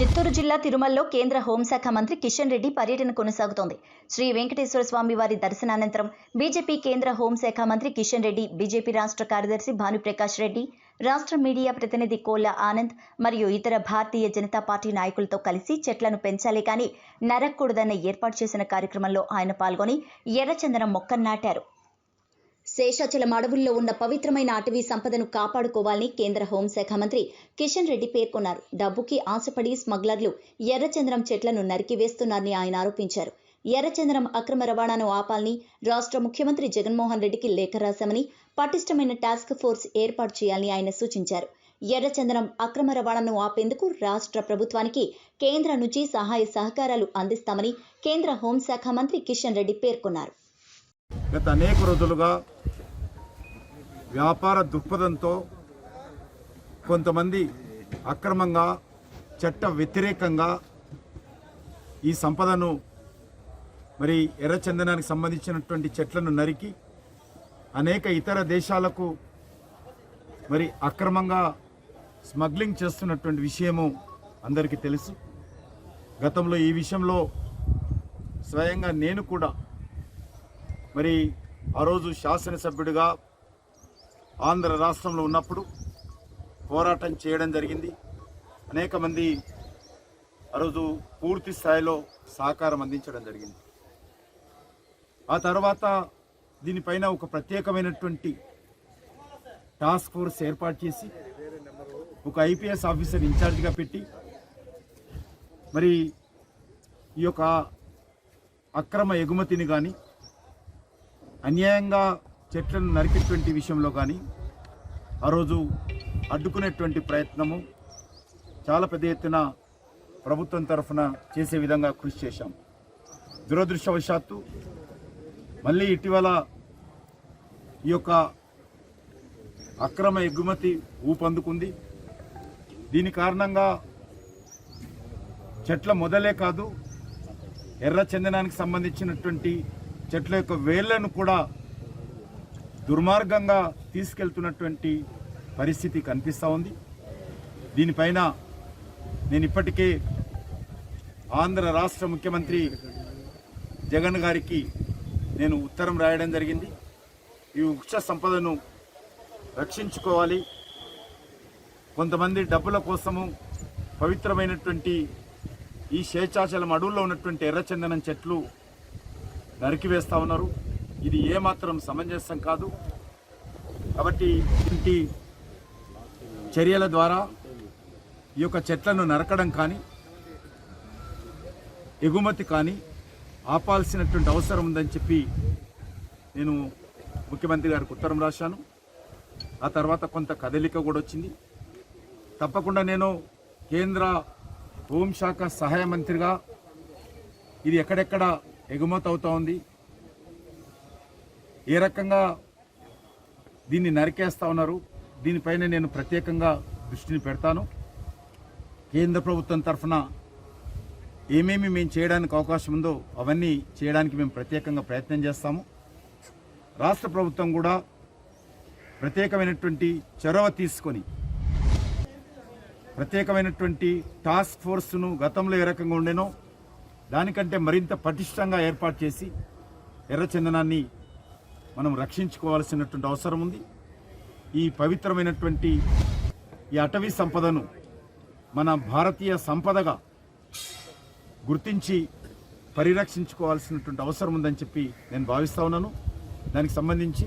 చిత్తూరు జిల్లా తిరుమలలో కేంద్ర హోంశాఖ మంత్రి కిషన్ రెడ్డి పర్యటన కొనసాగుతోంది. శ్రీ వెంకటేశ్వర స్వామి వారి దర్శనానంతరం బీజేపీ కేంద్ర హోంశాఖ మంత్రి కిషన్ రెడ్డి బీజేపీ రాష్ట్ర కార్యదర్శి భానుప్రకాష్ రెడ్డి రాష్ట్ర మీడియా ప్రతినిధి కోళ్ళ ఆనంద్ మరియు ఇతర భారతీయ జనతా పార్టీ నాయకులతో కలిసి చెట్లను పెంచాలి కానీ నరక్కూడదన్న ఏర్పాటు చేసిన కార్యక్రమంలో ఆయన పాల్గొని ఎర్రచందనం మొక్కను నాటారు. శేషాచలం అడవుల్లో ఉన్న పవిత్రమైన అటవీ సంపదను కాపాడుకోవాలని కేంద్ర హోంశాఖ మంత్రి కిషన్ రెడ్డి పేర్కొన్నారు. డబ్బుకి ఆశపడి స్మగ్లర్లు ఎర్రచంద్రం చెట్లను నరికివేస్తున్నారని ఆయన ఆరోపించారు. ఎర్రచంద్రం అక్రమ రవాణాను ఆపాలని రాష్ట్ర ముఖ్యమంత్రి జగన్మోహన్ రెడ్డికి లేఖ రాశామని పటిష్టమైన టాస్క్ ఫోర్స్ ఏర్పాటు చేయాలని ఆయన సూచించారు. ఎర్రచందనం అక్రమ రవాణాను ఆపేందుకు రాష్ట్ర ప్రభుత్వానికి కేంద్రం నుంచి సహాయ సహకారాలు అందిస్తామని కేంద్ర హోంశాఖ మంత్రి కిషన్ రెడ్డి పేర్కొన్నారు. గత అనేక రోజులుగా వ్యాపార దృక్పథంతో కొంతమంది అక్రమంగా చట్ట వ్యతిరేకంగా ఈ సంపదను మరి ఎర్రచందనానికి సంబంధించినటువంటి చెట్లను నరికి అనేక ఇతర దేశాలకు మరి అక్రమంగా స్మగ్లింగ్ చేస్తున్నటువంటి విషయము అందరికీ తెలుసు. గతంలో ఈ విషయంలో స్వయంగా నేను కూడా మరి ఆ రోజు శాసనసభ్యుడిగా ఆంధ్ర రాష్ట్రంలో ఉన్నప్పుడు పోరాటం చేయడం జరిగింది. అనేక మంది ఆ రోజు పూర్తి స్థాయిలో సహకారం అందించడం జరిగింది. ఆ తర్వాత దీనిపైన ఒక ప్రత్యేకమైనటువంటి టాస్క్ ఫోర్స్ ఏర్పాటు చేసి ఒక ఐపీఎస్ ఆఫీసర్ ఇన్ఛార్జిగా పెట్టి మరి ఈ యొక్క అక్రమ ఎగుమతిని కానీ అన్యాయంగా చెట్లను నరికేటువంటి విషయంలో కానీ ఆ రోజు అడ్డుకునేటువంటి ప్రయత్నము చాలా పెద్ద ఎత్తున ప్రభుత్వం తరఫున చేసే విధంగా కృషి చేశాం. దురదృష్టవశాత్తు మళ్ళీ ఇటీవల ఈ యొక్క అక్రమ ఎగుమతి ఊపందుకుంది. దీని కారణంగా చెట్ల మొదలే కాదు ఎర్ర చందనానికి సంబంధించినటువంటి చెట్ల యొక్క వేళ్ళను కూడా దుర్మార్గంగా తీసుకెళ్తున్నటువంటి పరిస్థితి కనిపిస్తూ ఉంది. దీనిపైన నేను ఇప్పటికే ఆంధ్ర రాష్ట్ర ముఖ్యమంత్రి జగన్ గారికి నేను ఉత్తరం రాయడం జరిగింది. ఈ వృక్ష సంపదను రక్షించుకోవాలి. కొంతమంది డబ్బుల కోసము పవిత్రమైనటువంటి ఈ శేషాచలం అడవుల్లో ఉన్నటువంటి ఎర్రచందనం చెట్లు నరికివేస్తూ ఉన్నారు. ఇది ఏమాత్రం సమంజసం కాదు. కాబట్టి ఇంటి చర్యల ద్వారా ఈ యొక్క చెట్లను నరకడం కానీ ఎగుమతి కానీ ఆపాల్సినటువంటి అవసరం ఉందని చెప్పి నేను ముఖ్యమంత్రి గారికి ఉత్తరం రాశాను. ఆ తర్వాత కొంత కదలిక కూడా వచ్చింది. తప్పకుండా నేను కేంద్ర హోంశాఖ సహాయ మంత్రిగా ఇది ఎక్కడెక్కడ ఎగుమతి అవుతూ ఉంది ఏ రకంగా దీన్ని నరికేస్తూ ఉన్నారు దీనిపైన నేను ప్రత్యేకంగా దృష్టిని పెడతాను. కేంద్ర ప్రభుత్వం తరఫున ఏమేమి మేము చేయడానికి అవకాశం ఉందో అవన్నీ చేయడానికి మేము ప్రత్యేకంగా ప్రయత్నం చేస్తాము. రాష్ట్ర ప్రభుత్వం కూడా ప్రత్యేకమైనటువంటి చొరవ తీసుకొని ప్రత్యేకమైనటువంటి టాస్క్ ఫోర్స్ను గతంలో ఏ రకంగా ఉండేనో దానికంటే మరింత పటిష్టంగా ఏర్పాటు చేసి ఎర్రచందనాన్ని మనం రక్షించుకోవాల్సినటువంటి అవసరం ఉంది. ఈ పవిత్రమైనటువంటి ఈ అటవీ సంపదను మన భారతీయ సంపదగా గుర్తించి పరిరక్షించుకోవాల్సినటువంటి అవసరం ఉందని చెప్పి నేను భావిస్తా ఉన్నాను. దానికి సంబంధించి